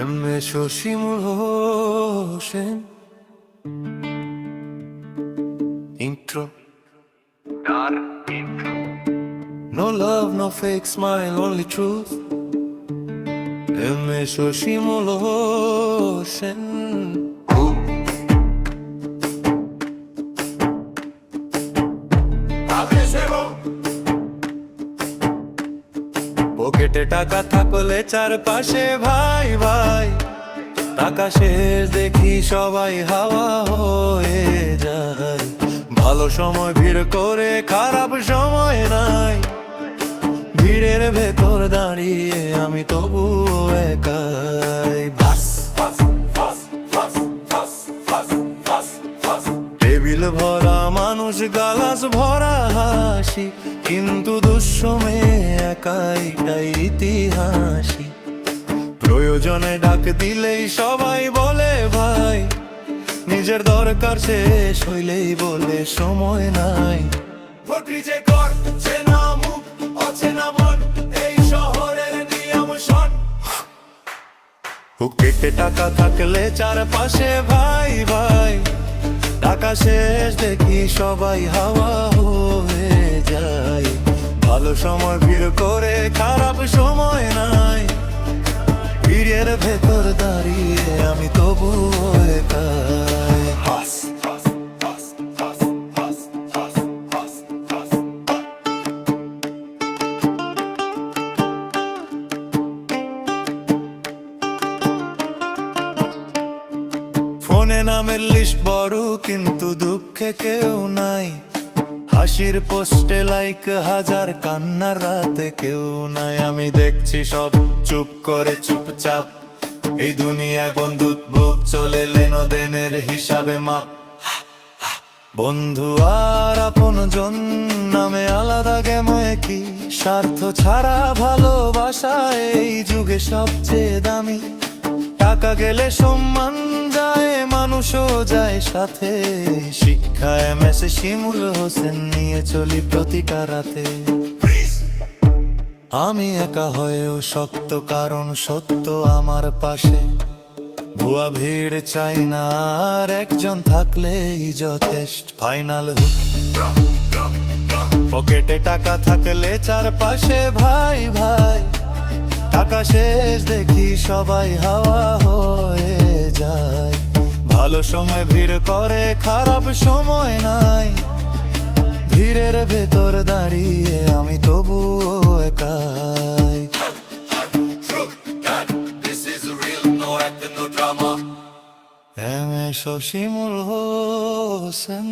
M A Shashimul Hossain intro Dar intro. No love, no fake smile, only truth. M A Shashimul Hossain পকেটে টাকা থাকলে চারপাশে ভাই ভাই। টাকা শেষ দেখি সবাই হাওয়া হয়ে যায়। ভালো সময় ভিড় করে, খারাপ সময় নাই। ভিড়ের ভেতর দাঁড়িয়ে আমি তবুও একাই। বাস টেবিল ভরা, মানুষ গালাস ভরা হাসি, কিন্তু প্রয়োজনে ডাক দিলেই সবাই বলে ভাই। নিজের দরকার শেষ হইলেই বলে সময় নাই। ভর্তি যে কর চেনা মুখ অচেনা মন এই শহরের নিয়ম শোন। পকেটে টাকা থাকলে চারপাশে ভাই ভাই। টাকা শেষ দেখি সবাই হাওয়া হয়ে যায়। ভালো সময় ভিড় করে খারাপ সময় নাই। ভিড়ের ভেতর দাঁড়িয়ে আমি তবু ফোনে নামের লিস্ট বড় কিন্তু দুঃখে কেউ নাই। হাসির পোস্টে লাইক হাজার কান্নার রাতে কেউ নাই। আমি দেখছি সব চুপ করে চুপচাপ। এই দুনিয়া বন্ধুত বুক চলে লেনদেনের হিসাবে মাপ। বন্ধু আর আপন জন নামে আলাদা গেমে কি স্বার্থ ছাড়া ভালোবাসা এই যুগে সবচেয়ে দামি। টাকা গেলে সম্মান যায় সাথে। শিক্ষা এম এস শিমুল হোসেন নিয়ে চলি প্রতিকারাতে আমি একা হয়েও শক্ত, কারণ সত্য আমার পাশে। ভুয়া ভিড় চাই না, আর একজন থাকলেই যথেষ্ট। ফাইনাল পকেটে টাকা থাকলে চারপাশে ভাই ভাই। টাকা শেষ দেখি সবাই হাওয়া হয়ে যায়। ভালো সময় ভিড় করে, খারাপ সময় নাই ভিড়ের ভেতর দাঁড়িয়ে আমি তবু একাই. M A শশিমুল Hossain